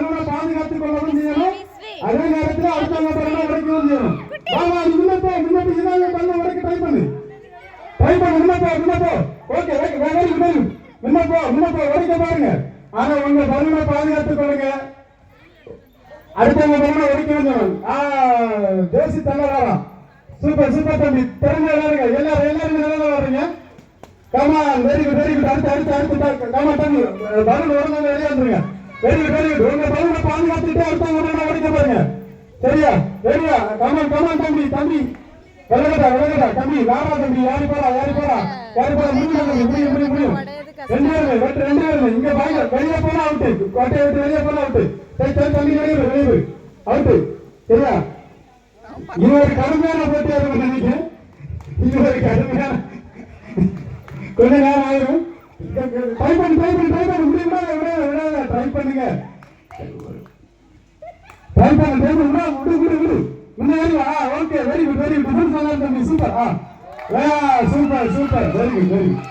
பலனை பாதுகாத்துக் கொள்ளவும் செய்யணும். அதே நேரத்தில் அடுத்தவங்க பலனை உடைக்கவும் செய்யணும். ஆமா முன்னப்போ இதாங்க பலனை உடைக்க ட்ரை பண்ணு. ட்ரை பண்ணு முன்னப்போ முன்னப்போ ஓகே ஓகே வெரி குட் முன்னப்போ முன்னப்போ உடைக்க பாருங்க. ஆனா உங்க பலனை பாதுகாத்துக் கொள்ளுங்க. அடுத்தவங்க பலனை உடைக்கவும் செய்யணும் தேசி தலைவராம் சூப்பர் சூப்பர் தம்பி. திறந்த எல்லாருங்க எல்லாரும் எல்லாரும் நல்லா வர்றீங்க come on very good very good அடுத்து அடுத்து அடுத்து கமான் தம்பி. பலூன் உடனே வெளியே வந்துருங்க. வெரி குட் உங்க பலூனை பாதுகாத்துட்டு அடுத்தவங்க உடனே உடைக்க பாருங்க சரியா? சரியா? கமான் கமான் தம்பி தம்பி. விலகடா விலகடா தம்பி. வாடா தம்பி. யாரு போறா யாரு போறா யாரு போறா முடியும் தம்பி முடியும் முடியும் முடியும். ரெண்டு பேருமே வெட்டு ரெண்டு பேருமே இங்க பாருங்க வெளியே போனா அவுட்டு கோட்டையை விட்டு வெளியே போனா அவுட்டு சரி சரி தம்பி வெளியே போய் வெளியே போய். அவுட்டு சரியா? இது ஒரு கடுமையான போட்டியா இருக்கும் நினைக்கிறேன். இது ஒரு கடுமையான கொஞ்ச நேரம் ஆயிரும். ட்ரை பண்ணி ட்ரை பண்ணி ட்ரை பண்ணி. முடியுமா விடாத விடாத ட்ரை பண்ணுங்க. ட்ரை பண்ணு ட்ரை பண்ணுமா விடு விடு விடு முன்னாடி வா. Okay very good very good super ஆ. Super super very good very good